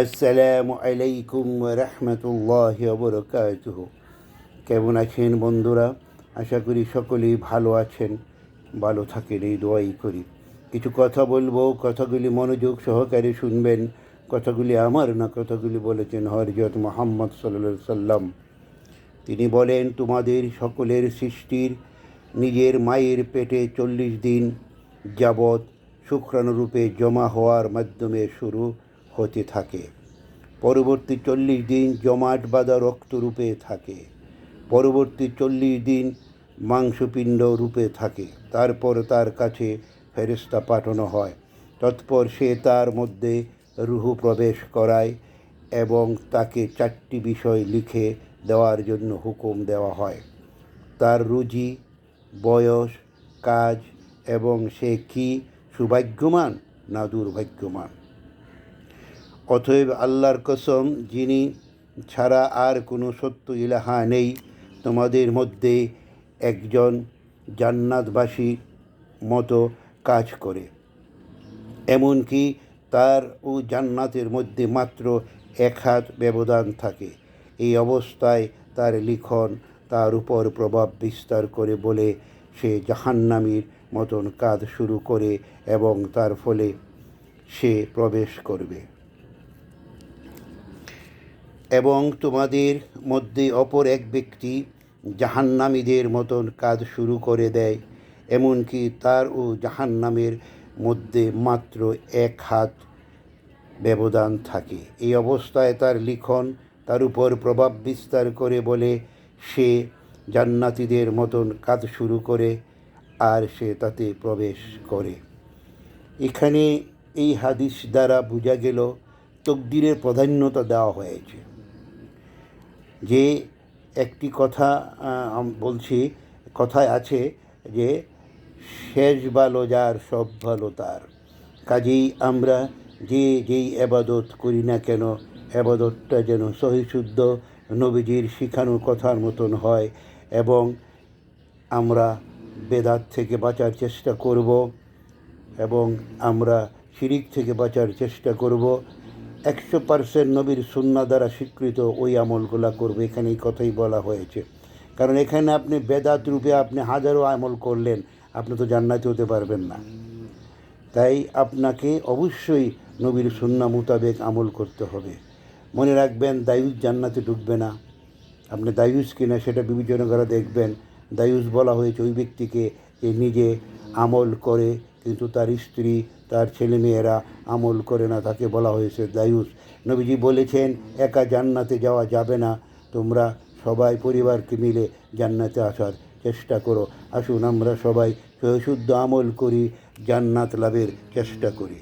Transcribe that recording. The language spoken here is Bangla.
আসসালামু আলাইকুম রহমতুল্লাহ বরকাতুহ কেমন আছেন বন্ধুরা? আশা করি সকলেই ভালো আছেন, ভালো থাকেন, এই দোয়াই করি। কিছু কথা বলব, কথাগুলি মনোযোগ সহকারে শুনবেন। কথাগুলি আমার না, কথাগুলি বলেছেন হরজত মোহাম্মদ সাল্লা সাল্লাম তিনি বলেন, তোমাদের সকলের সৃষ্টির নিজের মায়ের পেটে চল্লিশ দিন যাবৎ শুক্রাণুরূপে জমা হওয়ার মাধ্যমে শুরু হতে থাকে। পরবর্তী চল্লিশ দিন জমাট বাঁধা রক্তরূপে থাকে। পরবর্তী চল্লিশ দিন মাংসপিণ্ড রূপে থাকে। তারপর তার কাছে ফেরিস্তা পাঠানো হয়। তৎপর সে তার মধ্যে রুহু প্রবেশ করায় এবং তাকে চারটি বিষয় লিখে দেওয়ার জন্য হুকুম দেওয়া হয়। তার রুজি, বয়স, কাজ এবং সে কি সৌভাগ্যমান না দুর্ভাগ্যমান? অতএব আল্লাহর কসম, যিনি ছাড়া আর কোনো সত্য ইলাহা নেই, তোমাদের মধ্যে একজন জান্নাতবাসী মতো কাজ করে। এমনকি তার ও জান্নাতের মধ্যে মাত্র এক হাত ব্যবধান থাকে। এই অবস্থায় তার লিখন তার উপর প্রভাব বিস্তার করে বলে সে জাহান্নামীর মতন কাজ শুরু করে এবং তার ফলে সে প্রবেশ করবে। এবং তোমাদের মধ্যে অপর এক ব্যক্তি জাহান্নামীদের মতন কাজ শুরু করে দেয়, এমনকি তার ও জাহান্নামের মধ্যে মাত্র এক হাত ব্যবধান থাকে। এই অবস্থায় তার লিখন তার উপর প্রভাব বিস্তার করে বলে, সে জান্নাতিদের মতন কাজ শুরু করে আর সে তাতে প্রবেশ করে। এখানে এই হাদিস দ্বারা বোঝা গেল, তকদিরের প্রাধান্যতা দেওয়া হয়েছে। যে একটি কথা বলছি, কথায় আছে যে শেষ ভালো যার, সব ভালো তার। কাজেই আমরা যে যেই আবাদত করি না কেন, আবাদতটা যেন সহিশুদ্ধ, নবীজির শিখানো কথার মতন হয় এবং আমরা বেদাত থেকে বাঁচার চেষ্টা করব এবং আমরা শিরিক থেকে বাঁচার চেষ্টা করব। একশো পার্সেন্ট নবীর সুন্না দ্বারা স্বীকৃত ওই আমলগুলা করবে, এখানে এই কথাই বলা হয়েছে। কারণ এখানে আপনি বেদাত রূপে আপনি হাজারো আমল করলেন, আপনি তো জান্নাতি হতে পারবেন না। তাই আপনাকে অবশ্যই নবীর সুন্না মোতাবেক আমল করতে হবে। মনে রাখবেন দায়ুস জান্নাতে ঢুকবে না। আপনি দায়ুস কিনা সেটা বিবেচনা করে দেখবেন। দায়ুস বলা হয়েছে ওই ব্যক্তিকে যে নিজে আমল করে কিন্তু তার স্ত্রী, তার ছেলেমেয়েরা আমল করে না, তাকে বলা হয়েছে দায়ুস। নবীজি বলেছেন, একা জান্নাতে যাওয়া যাবে না। তোমরা সবাই পরিবারকে মিলে জান্নাতে আসার চেষ্টা করো। আসুন আমরা সবাই শুদ্ধ আমল করি, জান্নাত লাভের চেষ্টা করি।